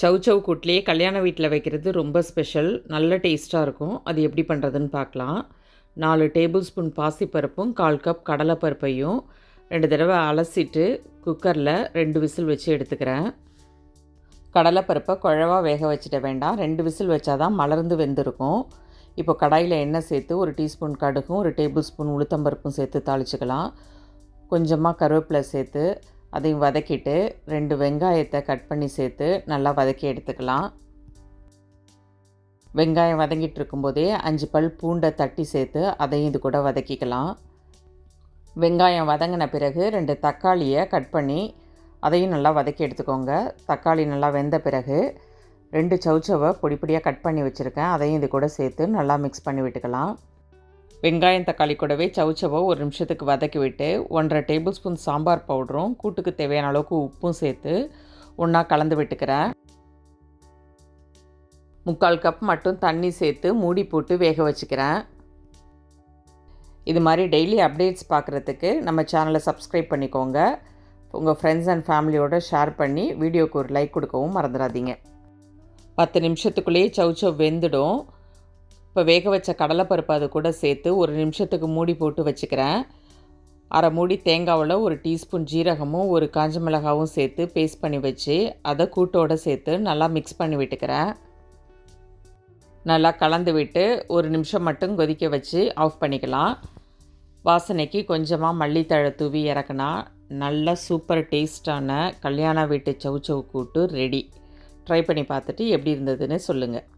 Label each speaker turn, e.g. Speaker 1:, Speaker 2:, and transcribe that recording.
Speaker 1: சவ் சவ் கூட்லேயே கல்யாண வீட்டில் வைக்கிறது ரொம்ப ஸ்பெஷல் நல்ல டேஸ்ட்டாக இருக்கும். அது எப்படி பண்ணுறதுன்னு பார்க்கலாம் நாலு டேபிள் ஸ்பூன் பாசிப்பருப்பும் கால் கப் கடலைப்பருப்பையும் ரெண்டு தடவை அலசிட்டு குக்கரில் ரெண்டு விசில் வச்சு எடுத்துக்கிறேன். கடலைப்பருப்பை குழவா வேக வச்சுட்ட வேண்டாம். ரெண்டு விசில் வச்சா தான் மலர்ந்து வெந்திருக்கும். இப்போ கடாயில் எண்ணெய் சேர்த்து ஒரு டீஸ்பூன் கடுகும் ஒரு டேபிள் ஸ்பூன் உளுத்தம்பருப்பும் சேர்த்து தாளிச்சுக்கலாம். கொஞ்சமாக கருவேப்பிலை சேர்த்து அதையும் வதக்கிட்டு ரெண்டு வெங்காயத்தை கட் பண்ணி சேர்த்து நல்லா வதக்கி எடுத்துக்கலாம். வெங்காயம் வதங்கிட்டு இருக்கும்போதே அஞ்சு பல் பூண்டை தட்டி சேர்த்து அதையும் இது கூட வதக்கிக்கலாம். வெங்காயம் வதங்கின பிறகு ரெண்டு தக்காளியை கட் பண்ணி அதையும் நல்லா வதக்கி எடுத்துக்கோங்க. தக்காளி நல்லா வெந்த பிறகு ரெண்டு சவுச்சவை பொடி பொடியாக கட் பண்ணி வச்சுருக்கேன். அதையும் இது கூட சேர்த்து நல்லா மிக்ஸ் பண்ணி விட்டுக்கலாம். வெங்காயம் தக்காளி கூடவே சவுச்சவை ஒரு நிமிஷத்துக்கு வதக்கி விட்டு ஒன்றரை டேபிள் ஸ்பூன் சாம்பார் பவுடரும் கூட்டுக்கு தேவையான அளவுக்கு உப்பும் சேர்த்து ஒன்றா கலந்து விட்டுக்கிறேன். முக்கால் கப் மட்டும் தண்ணி சேர்த்து மூடி போட்டு வேக வச்சுக்கிறேன். இது மாதிரி டெய்லி அப்டேட்ஸ் பார்க்குறதுக்கு நம்ம சேனலை சப்ஸ்கிரைப் பண்ணிக்கோங்க. உங்கள் ஃப்ரெண்ட்ஸ் அண்ட் ஃபேமிலியோடு ஷேர் பண்ணி வீடியோக்கு ஒரு லைக் கொடுக்கவும் மறந்துடாதீங்க. பத்து நிமிஷத்துக்குள்ளேயே சவுச்சவ் வெந்துடும். இப்போ வேக வச்ச கடலைப்பருப்பு அது கூட சேர்த்து ஒரு நிமிஷத்துக்கு மூடி போட்டு வச்சுக்கிறேன். அரை மூடி தேங்காவில் ஒரு டீஸ்பூன் ஜீரகமும் ஒரு காஞ்ச மிளகாவும் சேர்த்து பேஸ்ட் பண்ணி வச்சு அதை கூட்டோடு சேர்த்து நல்லா மிக்ஸ் பண்ணி விட்டுக்கிறேன். நல்லா கலந்து விட்டு ஒரு நிமிஷம் மட்டும் கொதிக்க வச்சு ஆஃப் பண்ணிக்கலாம். வாசனைக்கு கொஞ்சமாக மல்லித்தழை தூவி இறக்குனா நல்ல சூப்பர் டேஸ்டான கல்யாண வீட்டு சவுச்சவு கூட்டு ரெடி ட்ரை பண்ணி பார்த்துட்டு எப்படி இருந்ததுன்னு சொல்லுங்கள்